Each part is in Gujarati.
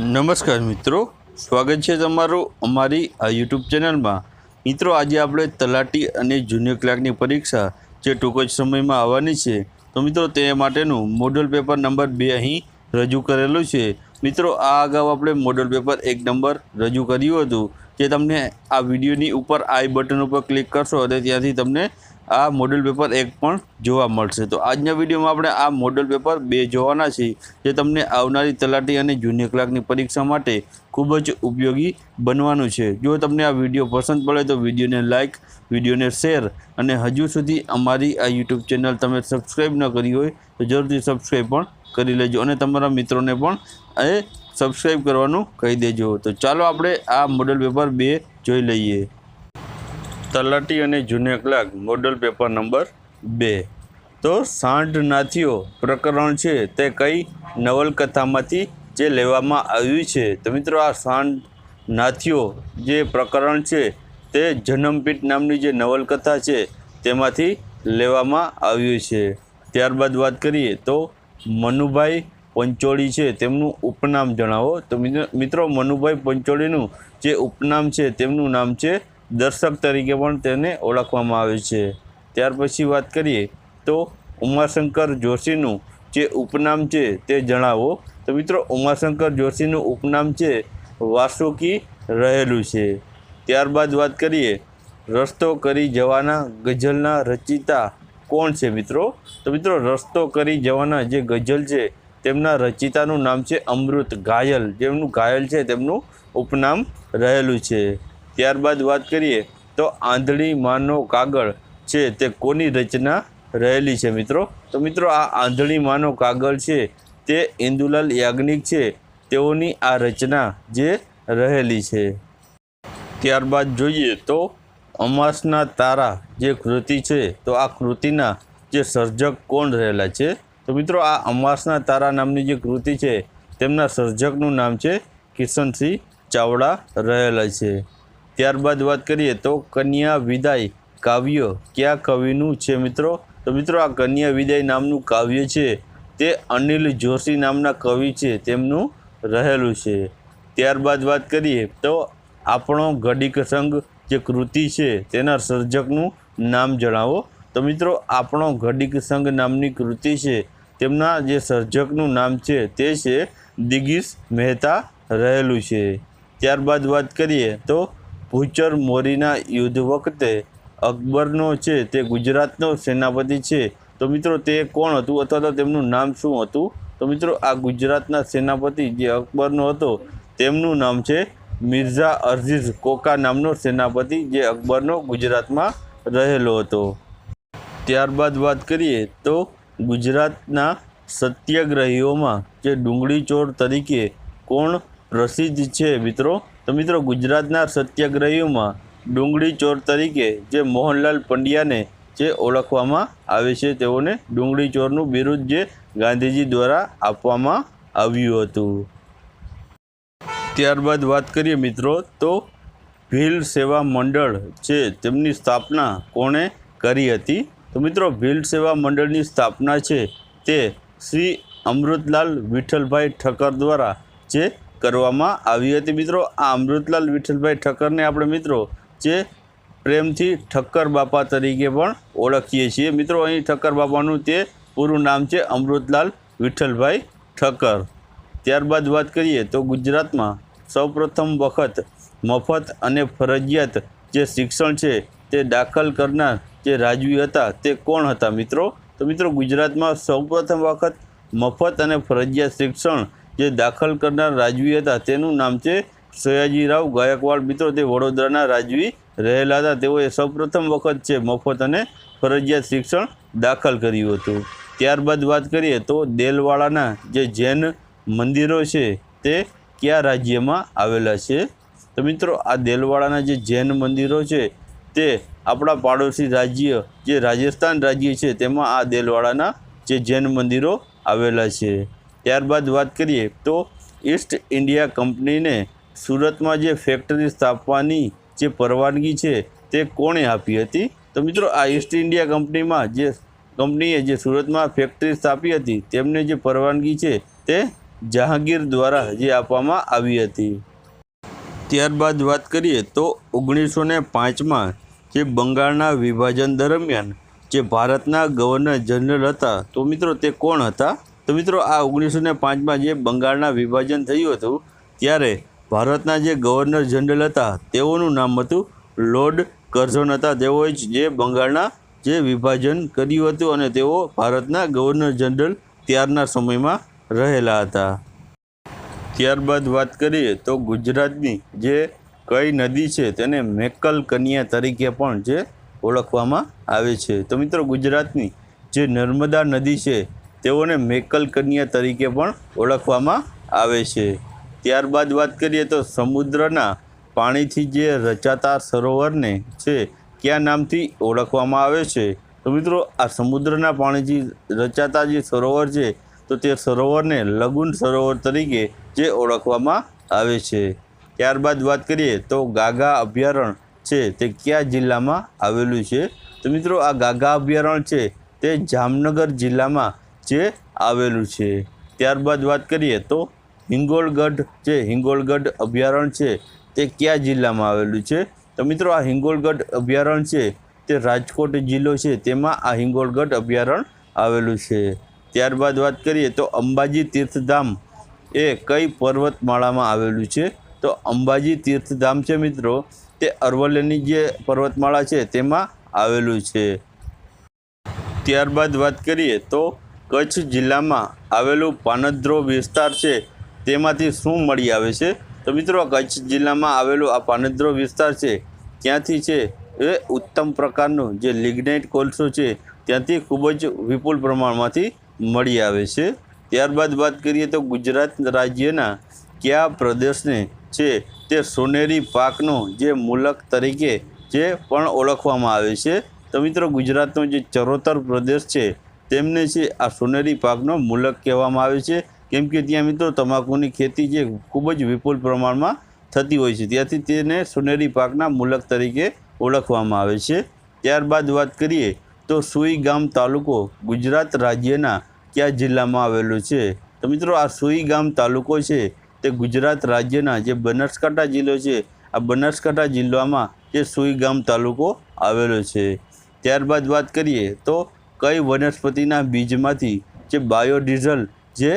નમસ્કાર મિત્રો. સ્વાગત છે તમારું અમારી આ યુટ્યુબ ચેનલમાં. મિત્રો, આજે આપણે તલાટી અને જુનિયર ક્લાર્કની પરીક્ષા જે ટૂંક જ સમયમાં આવવાની છે, તો મિત્રો, તે માટેનું મોડલ પેપર નંબર બે અહીં રજૂ કરેલું છે. મિત્રો, આ અગાઉ આપણે મોડલ પેપર એક નંબર રજૂ કર્યું હતું. જે તમને આ વિડીયોની ઉપર આઈ બટન ઉપર ક્લિક કરશો, અને ત્યાંથી તમને આ મોડલ પેપર એક પણ જોવા મળશે. તો આજના વિડીયોમાં આપણે આ મોડલ પેપર બે જોવાના છે, જે તમને આવનારી તલાટી અને જુનિયર ક્લાર્કની પરીક્ષા માટે ખૂબ જ ઉપયોગી બનવાનું છે. જો તમને આ વીડિયો પસંદ પડે તો વિડીયોને લાઇક વિડીયોને શેર અને હજુ સુધી અમારી આ યુટ્યુબ ચેનલ તમે સબસ્ક્રાઈબ ન કરી હોય તો જરૂરથી સબસ્ક્રાઈબ પણ કરી લેજો અને તમારા મિત્રોને પણ એ સબસ્ક્રાઈબ કરવાનું કહી દેજો. તો ચાલો આપણે આ મોડલ પેપર બે જોઈ લઈએ. તલાટી અને junior clerk model paper number બે. તો સાંઢ નાથીઓ પ્રકરણ છે, તે કઈ નવલકથામાંથી જે લેવામાં આવ્યું છે? તો મિત્રો, આ સાંઢ નાથીઓ જે પ્રકરણ છે, તે જન્મપીઠ નામની જે નવલકથા છે, તેમાંથી લેવામાં આવ્યું છે. ત્યારબાદ વાત કરીએ તો મનુભાઈ પંચોળી છે, તેમનું ઉપનામ જણાવો. તો મિત્ર- મિત્રો, મનુભાઈ પંચોળીનું જે ઉપનામ છે, તેમનું નામ છે દર્શક તરીકે પણ તેને ઓળખવામાં આવે છે. ત્યાર પછી વાત કરીએ તો ઉમાશંકર જોશીનું જે ઉપનામ છે તે જણાવો. તો મિત્રો, ઉમાશંકર જોશીનું ઉપનામ છે વાસુકી રહેલું છે. ત્યારબાદ વાત કરીએ, રસ્તો કરી જવાના ગઝલના રચિતા કોણ છે મિત્રો? તો મિત્રો, રસ્તો કરી જવાના જે ગઝલ છે તેમના રચિતાનું નામ છે અમૃત ઘાયલ. જેમનું ઘાયલ છે તેમનું ઉપનામ રહેલું છે. ત્યારબાદ વાત કરીએ તો આંધળી માનો કાગળ છે તે કોની રચના રહેલી છે મિત્રો? તો મિત્રો આ આંધળી માનો કાગળ છે તે ઇન્દુલાલ યાજ્ઞિક છે. તેઓની આ રચના જે રહેલી છે. ત્યારબાદ જોઈએ તો અમાસના તારા જે કૃતિ છે તો આ કૃતિના જે સર્જક કોણ રહેલા છે? તો મિત્રો આ અમાસના તારા નામની જે કૃતિ છે તેમના સર્જકનું નામ છે કિશનસિંહ ચાવડા રહેલા છે. ત્યારબાદ વાત કરીએ તો કન્યા વિદાય કાવ્ય. કયા કવિનું છે મિત્રો? તો મિત્રો આ કન્યા વિદાય નામનું કાવ્ય છે. તે અનિલ જોશી નામના કવિ છે. તેમનું રહેલું છે. ત્યારબાદ વાત કરીએ તો આપણો ઘડીક સંઘ જે કૃતિ છે તેના સર્જકનું નામ જણાવો. તો મિત્રો આપણો ઘડીક સંઘ નામની કૃતિ છે. તેમના જે સર્જકનું નામ છે તે છે દિગીશ મહેતા રહેલું છે. ત્યારબાદ વાત કરીએ તો ભૂચર મોરીના યુદ્ધ વખતે અકબરનો છે તે ગુજરાતનો સેનાપતિ છે. તો મિત્રો તે કોણ હતું અથવા તો તેમનું નામ શું હતું? તો મિત્રો આ ગુજરાતના સેનાપતિ જે અકબરનો હતો તેમનું નામ છે મિર્ઝા અરઝીઝ કોકા નામનો સેનાપતિ જે અકબરનો ગુજરાતમાં રહેલો હતો. ત્યારબાદ વાત કરીએ તો ગુજરાતના સત્યાગ્રહીઓમાં જે ડુંગળી ચોર તરીકે કોણ પ્રસિદ્ધ છે મિત્રો? તો મિત્રો ગુજરાતના સત્યાગ્રહીઓમાં ડુંગળી ચોર તરીકે જે મોહનલાલ પંડ્યાને જે ઓળખવામાં આવે છે, તેઓને ડુંગળી ચોરનું બિરુદ જે ગાંધીજી દ્વારા આપવામાં આવ્યું હતું. ત્યારબાદ વાત કરીએ મિત્રો, તો ભીલ સેવા મંડળ છે, તેમની સ્થાપના કોણે કરી હતી? તો મિત્રો, ભીલ સેવા મંડળની સ્થાપના છે તે શ્રી અમૃતલાલ વિઠ્ઠલભાઈ ઠક્કર દ્વારા જે કરવામાં આવી હતી. મિત્રો, આ અમૃતલાલ વિઠ્ઠલભાઈ ઠક્કરને આપણે મિત્રો જે પ્રેમથી ઠક્કર બાપા તરીકે પણ ઓળખીએ છીએ. મિત્રો, અહીં ઠક્કર બાપાનું તે પૂરું નામ છે અમૃતલાલ વિઠ્ઠલભાઈ ઠક્કર. ત્યારબાદ વાત કરીએ તો ગુજરાતમાં સૌપ્રથમ વખત મફત અને ફરજિયાત જે શિક્ષણ છે તે દાખલ કરનાર જે રાજવી હતા તે કોણ હતા મિત્રો? તો મિત્રો, ગુજરાતમાં સૌપ્રથમ વખત મફત અને ફરજિયાત શિક્ષણ જે દાખલ કરનાર રાજવી હતા, તેનું નામ છે સયાજીરાવ ગાયકવાડ. મિત્રો, તે વડોદરાના રાજવી રહેલા હતા. તેઓએ સૌપ્રથમ વખત છે મફત અને ફરજિયાત શિક્ષણ દાખલ કર્યું હતું. ત્યારબાદ વાત કરીએ તો દેલવાડાના જે જૈન મંદિરો છે, તે કયા રાજ્યમાં આવેલા છે? તો મિત્રો, આ દેલવાડાના જે જૈન મંદિરો છે, તે આપણા પાડોશી રાજ્ય, જે રાજસ્થાન રાજ્ય છે, તેમાં આ દેલવાડાના જે જૈન મંદિરો આવેલા છે. ત્યારબાદ વાત કરીએ તો ઈસ્ટ ઇન્ડિયા કંપનીને સુરતમાં જે ફેક્ટરી સ્થાપવાની જે પરવાનગી છે તે કોણે આપી હતી? તો મિત્રો, આ ઈસ્ટ ઇન્ડિયા કંપનીમાં જે કંપનીએ જે સુરતમાં ફેક્ટરી સ્થાપી હતી, તેમને જે પરવાનગી છે તે જહાંગીર દ્વારા જે આપવામાં આવી હતી. ત્યારબાદ વાત કરીએ તો ઓગણીસો ને પાંચમાં જે બંગાળના વિભાજન દરમિયાન જે ભારતના ગવર્નર જનરલ હતા, તો મિત્રો તે કોણ હતા? તો મિત્રો, આ ઓગણીસો ને પાંચમાં જે બંગાળના વિભાજન થયું હતું, ત્યારે ભારતના જે ગવર્નર જનરલ હતા, તેઓનું નામ હતું લોર્ડ કર્ઝન હતા. તેઓએ જ બંગાળના જે વિભાજન કર્યું હતું અને તેઓ ભારતના ગવર્નર જનરલ ત્યારના સમયમાં રહેલા હતા. ત્યારબાદ વાત કરીએ તો ગુજરાતની જે કઈ નદી છે, તેને મેકલ કન્યા તરીકે પણ જે ઓળખવામાં આવે છે. તો મિત્રો, ગુજરાતની જે નર્મદા નદી છે તેઓને મેકલ કન્યા તરીકે પણ ઓળખવામાં આવે છે. ત્યારબાદ વાત કરીએ તો સમુદ્રના પાણીથી જે રચાતા સરોવરને છે, કયા નામથી ઓળખવામાં આવે છે? તો મિત્રો, આ સમુદ્રના પાણીથી રચાતા જે સરોવર છે, તો તે સરોવરને લગુન સરોવર તરીકે જે ઓળખવામાં આવે છે. ત્યારબાદ વાત કરીએ તો ગાગા અભયારણ્ય છે, તે કયા જિલ્લામાં આવેલું છે? તો મિત્રો, આ ગાગા અભયારણ્ય છે, તે જામનગર જિલ્લામાં જે આવેલું છે. ત્યારબાદ વાત કરીએ તો હિંગોળગઢ જે હિંગોળગઢ અભયારણ્ય છે, તે કયા જિલ્લામાં આવેલું છે? તો મિત્રો, આ હિંગોળગઢ અભયારણ્ય છે, તે રાજકોટ જિલ્લો છે, તેમાં આ હિંગોળગઢ અભયારણ્ય આવેલું છે. ત્યારબાદ વાત કરીએ તો અંબાજી તીર્થધામ એ કઈ પર્વતમાળામાં આવેલું છે? તો અંબાજી તીર્થધામ છે મિત્રો, તે અરવલ્લીની જે પર્વતમાળા છે, તેમાં આવેલું છે. ત્યારબાદ વાત કરીએ તો કચ્છ જિલ્લામાં આવેલું પાનદ્રો વિસ્તાર છે, તેમાંથી શું મળી આવે છે? તો મિત્રો, કચ્છ જિલ્લામાં આવેલું આ પાનદ્રો વિસ્તાર છે ત્યાંથી છે? એ ઉત્તમ પ્રકારનું જે લિગ્નાઇટ કોલસો છે, ત્યાંથી ખૂબ જ વિપુલ પ્રમાણમાંથી મળી આવે છે. ત્યારબાદ વાત કરીએ તો ગુજરાત રાજ્યના કયા પ્રદેશને છે, તે સોનેરી પાકનો જે મુલક તરીકે જે પણ ઓળખવામાં આવે છે. તો મિત્રો, ગુજરાતનો જે ચરોતર પ્રદેશ છે તેમને છે આ સોનેરી પાકનો મુલક કહેવામાં આવે છે. કેમ કે ત્યાં મિત્રો તમાકુની ખેતી જે ખૂબ જ વિપુલ પ્રમાણમાં થતી હોય છે. ત્યાંથી તેને સોનેરી પાકના મુલક તરીકે ઓળખવામાં આવે છે. ત્યારબાદ વાત કરીએ તો સુઈ ગામ તાલુકો ગુજરાત રાજ્યના કયા જિલ્લામાં આવેલો છે? તો મિત્રો આ સુઈ ગામ તાલુકો છે તે ગુજરાત રાજ્યના જે બનાસકાંઠા જિલ્લો છે, આ બનાસકાંઠા જિલ્લામાં જે સુઈ ગામ તાલુકો આવેલો છે. ત્યારબાદ વાત કરીએ તો કઈ વનસ્પતિના બીજમાંથી જે બાયોડીઝલ જે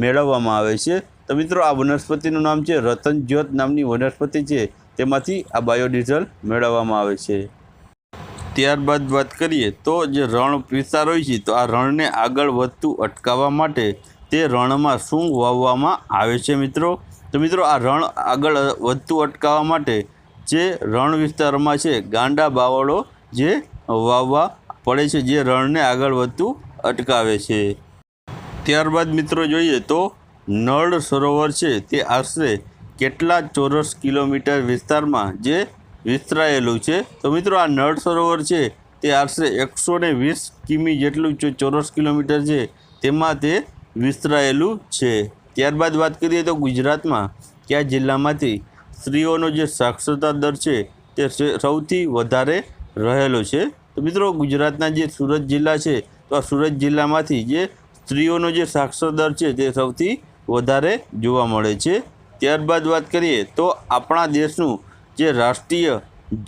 મેળવવામાં આવે છે? તો મિત્રો, આ વનસ્પતિનું નામ છે રતનજ્યોત નામની વનસ્પતિ છે. તેમાંથી આ બાયોડીઝલ મેળવવામાં આવે છે. ત્યારબાદ વાત કરીએ તો જે રણ વિસ્તાર હોય છે, તો આ રણને આગળ વધતું અટકાવવા માટે તે રણમાં શું વાવવામાં આવે છે મિત્રો? તો મિત્રો, આ રણ આગળ વધતું અટકાવવા માટે જે રણ વિસ્તારમાં છે, ગાંડા બાવળો જે વાવવા પડે છે જે રણને આગળ વધતું અટકાવે છે. ત્યારબાદ મિત્રો જોઈએ તો નળ સરોવર છે તે આશરે કેટલા ચોરસ કિલોમીટર વિસ્તારમાં જે વિસ્તરાયેલું છે? તો મિત્રો આ નળ સરોવર છે તે આશરે એકસો ને વીસ કિમી જેટલું ચોરસ કિલોમીટર છે તેમાં તે વિસ્તરાયેલું છે. ત્યારબાદ વાત કરીએ તો ગુજરાતમાં કયા જિલ્લામાંથી સ્ત્રીઓનો જે સાક્ષરતા દર છે તે સૌથી વધારે રહેલો છે? તો મિત્રો ગુજરાતના જે સુરત જિલ્લા છે, તો આ સુરત જિલ્લામાંથી જે સ્ત્રીઓનો જે સાક્ષર દર છે તે સૌથી વધારે જોવા મળે છે. ત્યારબાદ વાત કરીએ તો આપણા દેશનું જે રાષ્ટ્રીય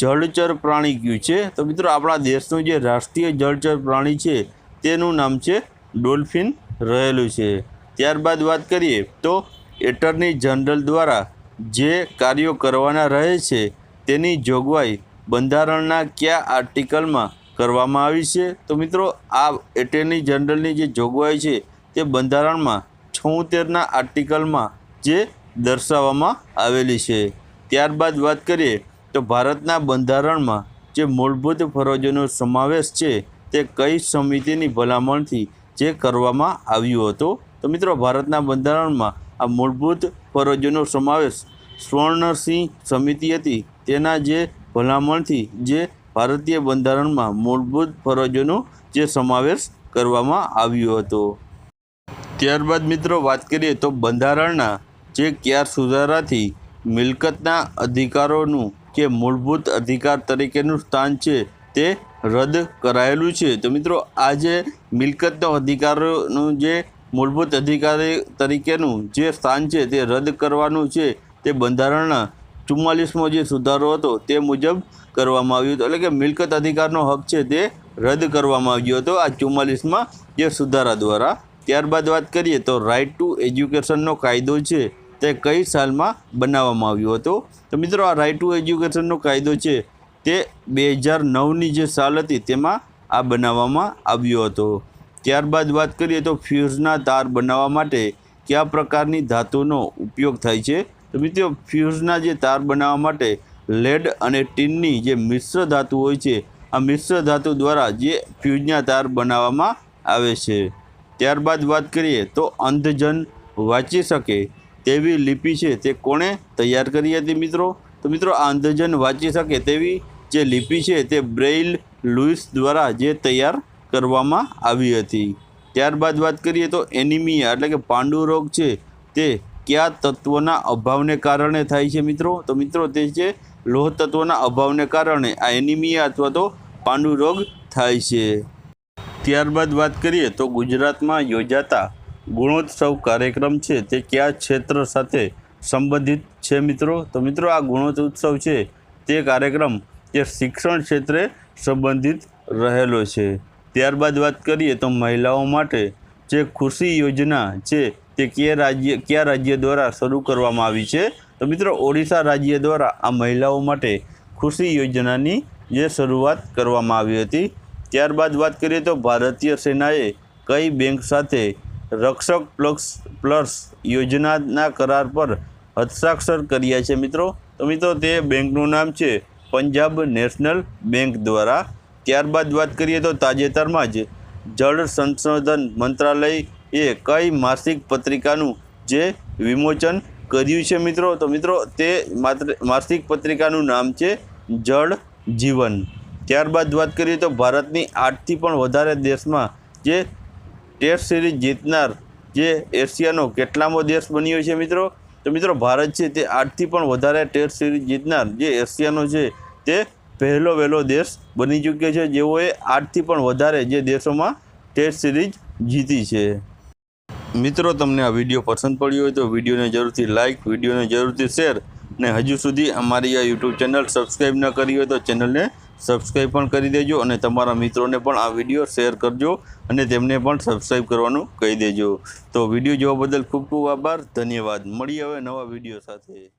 જળચર પ્રાણી કયું છે, તો મિત્રો આપણા દેશનું જે રાષ્ટ્રીય જળચર પ્રાણી છે તેનું નામ છે ડોલ્ફિન રહેલું છે. ત્યારબાદ વાત કરીએ તો એટર્ની જનરલ દ્વારા જે કાર્યો કરવાના રહે છે, તેની જોગવાઈ બંધારણના કયા આર્ટિકલમાં કરવામાં આવી છે. તો મિત્રો, આ એટર્ની જનરલની જે જોગવાઈ છે તે બંધારણમાં છોતેરના આર્ટિકલમાં જે દર્શાવવામાં આવેલી છે. ત્યારબાદ વાત કરીએ તો ભારતના બંધારણમાં જે મૂળભૂત ફરજોનો સમાવેશ છે તે કઈ સમિતિની ભલામણથી જે કરવામાં આવ્યો હતો? તો મિત્રો, ભારતના બંધારણમાં આ મૂળભૂત ફરજોનો સમાવેશ સ્વર્ણસિંહ સમિતિ હતી. તેના જે ભલામણથી જે ભારતીય બંધારણમાં મૂળભૂત ફરજોનો જે સમાવેશ કરવામાં આવ્યો હતો. ત્યારબાદ મિત્રો વાત કરીએ તો બંધારણના જે ક્યાર સુધારાથી મિલકતના અધિકારોનું જે મૂળભૂત અધિકાર તરીકેનું સ્થાન છે તે રદ કરાયેલું છે. તો મિત્રો આ જે મિલકતનો અધિકારોનું જે મૂળભૂત અધિકારી તરીકેનું જે સ્થાન છે તે રદ કરવાનું છે તે બંધારણના ચુમ્માલીસમો જે સુધારો હતો તે મુજબ કરવામાં આવ્યું હતું. એટલે કે મિલકત અધિકારનો હક છે તે રદ કરવામાં આવ્યો હતો આ ચુમ્માલીસમાં જે સુધારા દ્વારા. ત્યારબાદ વાત કરીએ તો રાઇટ ટુ એજ્યુકેશનનો કાયદો છે તે કઈ સાલમાં બનાવવામાં આવ્યો હતો? તો મિત્રો આ રાઇટ ટુ એજ્યુકેશનનો કાયદો છે તે બે હજાર નવની જે સાલ હતી તેમાં આ બનાવવામાં આવ્યો હતો. ત્યારબાદ વાત કરીએ તો ફ્યુઝના તાર બનાવવા માટે કયા પ્રકારની ધાતુનો ઉપયોગ થાય છે? તો મિત્રો, ફ્યુઝના જે તાર બનાવવા માટે લેડ અને ટીનની જે મિશ્ર ધાતુ હોય છે, આ મિશ્ર ધાતુ દ્વારા જે ફ્યુઝના તાર બનાવવામાં આવે છે. ત્યારબાદ વાત કરીએ તો અંધજન વાંચી શકે તેવી લિપિ છે તે કોણે તૈયાર કરી હતી મિત્રો? તો મિત્રો, આ અંધજન વાંચી શકે તેવી જે લિપિ છે તે બ્રેઇલ લુઇસ દ્વારા જે તૈયાર કરવામાં આવી હતી. ત્યારબાદ વાત કરીએ તો એનિમિયા, એટલે કે પાંડુ રોગ છે તે કયા તત્વોના અભાવને કારણે થાય છે મિત્રો? તો મિત્રો તે છે, લોહ તત્વોના અભાવને કારણે આ એનિમિયા અથવા તો પાંડુ રોગ થાય છે. ત્યારબાદ વાત કરીએ તો ગુજરાતમાં યોજાતા ગુણોત્સવ કાર્યક્રમ છે, તે કયા ક્ષેત્ર સાથે સંબંધિત છે મિત્રો? તો મિત્રો આ ગુણોત્સવ છે, તે કાર્યક્રમ તે શિક્ષણ ક્ષેત્રે સંબંધિત રહેલો છે. ત્યારબાદ વાત કરીએ તો મહિલાઓ માટે જે ખુશી યોજના છે તે કયા રાજ્ય કયા રાજ્ય દ્વારા શરૂ કરવામાં આવી છે? તો મિત્રો, ઓડિશા રાજ્ય દ્વારા આ મહિલાઓ માટે ખુશી યોજનાની જે શરૂઆત કરવામાં આવી હતી, ત્યારબાદ વાત કરીએ તો ભારતીય સેનાએ કઈ બેંક સાથે રક્ષક પ્લસ પ્લસ યોજનાના કરાર પર હસ્તાક્ષર કર્યા છે મિત્રો? તો મિત્રો, તે બેંકનું નામ છે પંજાબ નેશનલ બેંક દ્વારા. ત્યારબાદ વાત કરીએ તો તાજેતરમાં જ જળ સંશોધન મંત્રાલયે કઈ માસિક પત્રિકાનું જે વિમોચન કર્યું છે મિત્રો? તો મિત્રો, તે માત્ર માસિક પત્રિકાનું નામ છે જળ જીવન. ત્યારબાદ વાત કરીએ તો ભારતની આઠથી પણ વધારે દેશમાં જે ટેસ્ટ સિરીઝ જીતનાર જે એશિયાનો કેટલામો દેશ બન્યો છે મિત્રો? તો મિત્રો, ભારત છે તે આઠથી પણ વધારે ટેસ્ટ સિરીઝ જીતનાર જે એશિયાનો છે તે પહેલો વહેલો દેશ બની ચૂક્યો છે. જેઓએ આઠથી પણ વધારે જે દેશોમાં ટેસ્ટ સિરીઝ જીતી છે. મિત્રો, તમને આ વીડિયો પસંદ પડ્યો હોય તો વિડીયોને જરૂરથી લાઇક વિડીયોને જરૂરથી શેર ને હજુ સુધી અમારી આ યુટ્યુબ ચેનલ સબસ્ક્રાઈબ ન કરી હોય તો ચેનલને સબસ્ક્રાઈબ પણ કરી દેજો અને તમારા મિત્રોને પણ આ વીડિયો શેર કરજો અને તેમને પણ સબસ્ક્રાઈબ કરવાનું કહી દેજો. તો વીડિયો જોવા બદલ ખૂબ ખૂબ આભાર. ધન્યવાદ. મળીએ હવે નવા વીડિયો સાથે.